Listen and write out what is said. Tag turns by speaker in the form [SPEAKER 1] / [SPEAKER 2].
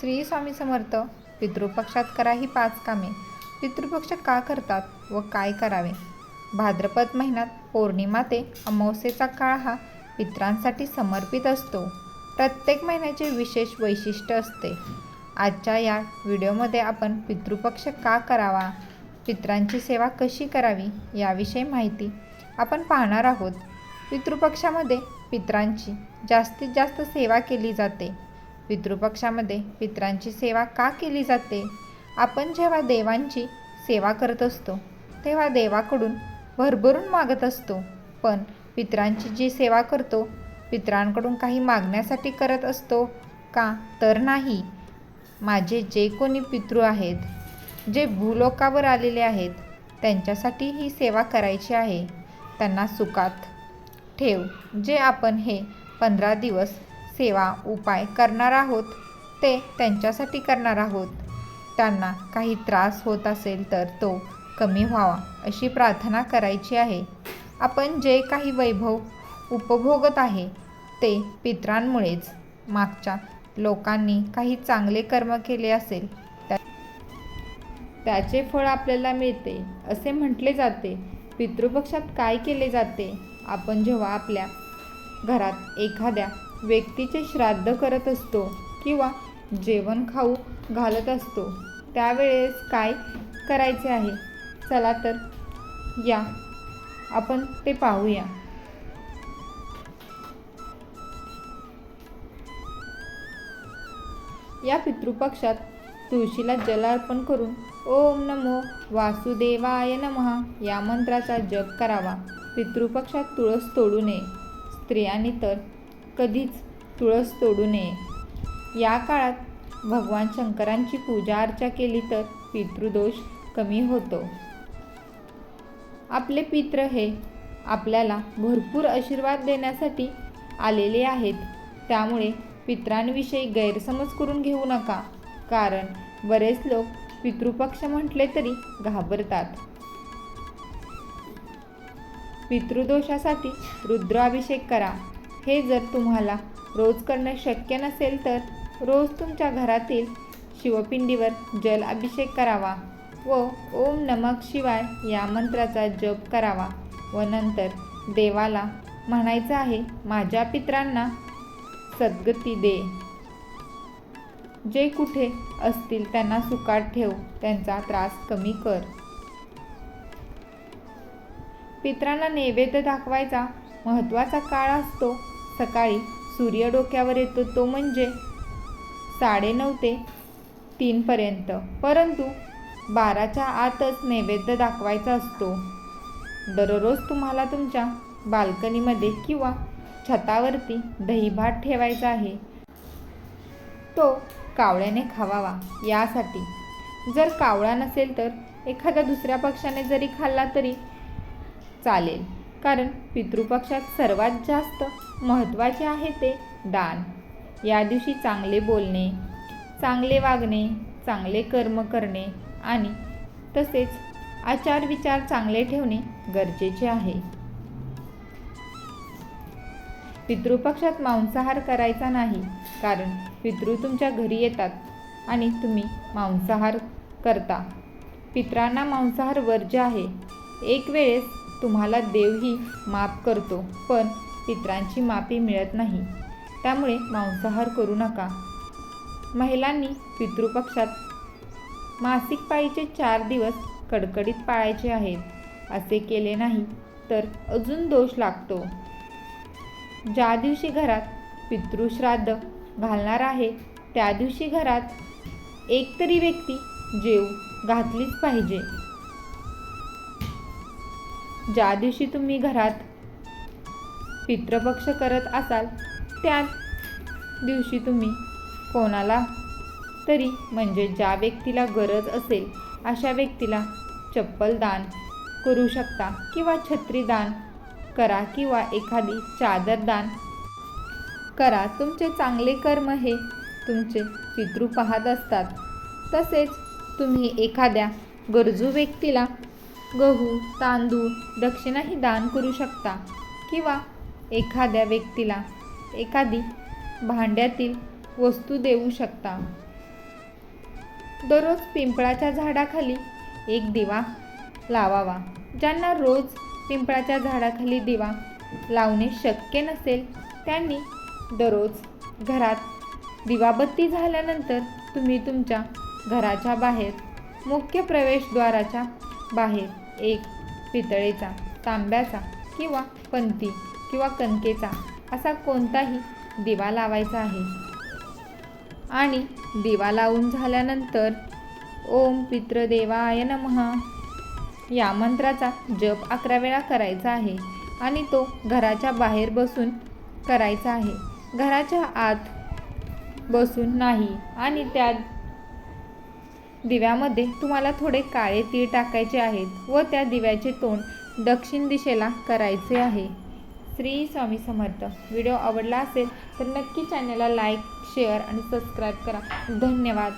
[SPEAKER 1] श्री स्वामी समर्थ पितृपक्षात करा ही पाच कामे. पितृपक्ष का करतात व काय करावे? भाद्रपद महिन्यात पौर्णिमा ते अमावस्येचा काळ हा पित्रांसाठी समर्पित असतो. प्रत्येक महिन्याचे विशेष वैशिष्ट्य असते. आजच्या या व्हिडिओमध्ये आपण पितृपक्ष का करावा? पित्रांची सेवा कशी करावी? याविषयी माहिती आपण पाहणार आहोत. पितृपक्षामध्ये पित्रांची जास्तीत जास्त सेवा केली जाते. पितृपक्षामध्ये पित्रांची सेवा का केली जाते? आपण जेव्हा देवांची सेवा करत असतो तेव्हा देवाकडून भरभरून मागत असतो. पण पित्रांची जी सेवा करतो पित्रांकडून काही मागण्यासाठी करत असतो का? तर नाही. माझे जे कोणी पितृ आहेत जे भूलोकावर आलेले आहेत त्यांच्यासाठी ही सेवा करायची आहे. त्यांना सुखात ठेव जे आपण हे पंधरा दिवस सेवा उपाय करणार आहोत ते त्यांच्यासाठी करणार आहोत. त्यांना काही त्रास होत असेल तर तो कमी व्हावा अशी प्रार्थना करायची आहे. आपण जे काही वैभव उपभोगत आहे ते पित्रांमुळेच. मागच्या लोकांनी काही चांगले कर्म केले असेल त्याचे फळ आपल्याला मिळते असे म्हटले जाते. पितृपक्षात काय केले जाते? आपण जेव्हा आपल्या घरात एखाद्या व्यक्तीचे श्राद्ध करत असतो किंवा जेवण खाऊ घालत असतो त्यावेळेस काय करायचे आहे? चला तर या. आपण ते पाहूया. या पितृपक्षात तुळशीला जल अर्पण करून ओम नमो वासुदेवाय नमः या मंत्राचा जप करावा. पितृपक्षात तुळस तोडू नये. स्त्रियांनी तर कधीच तुळस तोडू नये. या काळात भगवान शंकरांची पूजा अर्चा केली तर पितृदोष कमी होतो. आपले पित्र हे आपल्याला भरपूर आशीर्वाद देण्यासाठी आलेले आहेत. त्यामुळे पित्रांविषयी गैरसमज करून घेऊ नका. कारण बरेच लोक पितृपक्ष म्हटले तरी घाबरतात. पितृदोषासाठी रुद्राभिषेक करा. हे जर तुम्हाला रोज करणं शक्य नसेल तर रोज तुमच्या घरातील शिवपिंडीवर जल अभिषेक करावा व ओम नमक शिवाय या मंत्राचा जप करावा व नंतर देवाला म्हणायचं आहे माझ्या पित्रांना सद्गती दे. जे कुठे असतील त्यांना सुकाट ठेव त्यांचा त्रास कमी कर. पित्रांना नैवेद्य दाखवायचा महत्त्वाचा काळ असतो सकाळी सूर्य डोक्यावर येतो तो म्हणजे साडेनऊ ते तीनपर्यंत परंतु बाराच्या आतच नैवेद्य दाखवायचा असतो. दररोज तुम्हाला तुमच्या बाल्कनीमध्ये किंवा छतावरती दहीभात ठेवायचा आहे. तो कावळ्याने खावावा. यासाठी जर कावळा नसेल तर एखाद्या दुसऱ्या पक्षाने जरी खाल्ला तरी चालेल. कारण पितृपक्षात सर्वात जास्त महत्त्वाचे आहे ते दान. या दिवशी चांगले बोलणे चांगले वागणे चांगले कर्म करणे आणि तसेच आचार विचार चांगले ठेवणे गरजेचे आहे. पितृपक्षात मांसाहार करायचा नाही कारण पितृ तुमच्या घरी येतात आणि तुम्ही मांसाहार करता. पित्रांना मांसाहार वर्ज्य आहे. एक वेळेस तुम्हाला देवही माफ करतो पण पित्रांची माफी मिळत नाही. त्यामुळे मांसाहार करू नका. महिलांनी पितृपक्षात मासिक पाळीचे चार दिवस कडकडीत पाळायचे आहेत असे केले नाही तर अजून दोष लागतो. ज्या दिवशी घरात पितृश्राद्ध घालणार आहे त्या दिवशी घरात एक तरी व्यक्ती जेव घातलीच पाहिजे. ज्या दिवशी तुम्ही घरात पितृपक्ष करत असाल त्याच दिवशी तुम्ही कोणाला तरी म्हणजे ज्या व्यक्तीला गरज असेल अशा व्यक्तीला चप्पल दान करू शकता किंवा छत्री दान करा किंवा एखादी चादर दान करा. तुमचे चांगले कर्म हे तुमचे पितृ पाहत असतात. तसेच तुम्ही एखाद्या गरजू व्यक्तीला गहू तांदूळ दक्षिणाही दान करू शकता. किंवा एखाद्या व्यक्तीला एखादी भांड्यातील वस्तू देऊ शकता. दररोज पिंपळाच्या झाडाखाली एक दिवा लावावा ज्यांना रोज पिंपळाच्या झाडाखाली दिवा लावणे शक्य नसेल त्यांनी दररोज घरात दिवाबत्ती झाल्यानंतर तुम्ही तुमच्या घराच्या बाहेर मुख्य प्रवेशद्वाराच्या बाहेर एक पितळेचा तांब्याचा किंवा पंती किंवा कणकेचा असा कोणताही दिवा लावायचा आहे. आणि दिवा लावून झाल्यानंतर ओम पितृदेवाय नमः या मंत्राचा जप अकरा वेळा करायचा आहे आणि तो घराच्या बाहेर बसून करायचा आहे. घराच्या आत बसून नाही आणि त्यात दिव्यामध्ये तुम्हाला थोडे काळे तीळ टाकायचे आहेत व त्या दिव्याचे तोंड दक्षिण दिशेला करायचे आहे. श्री स्वामी समर्थ. व्हिडिओ आवडला असेल तर नक्की चॅनलला लाईक शेअर आणि सबस्क्राईब करा. धन्यवाद.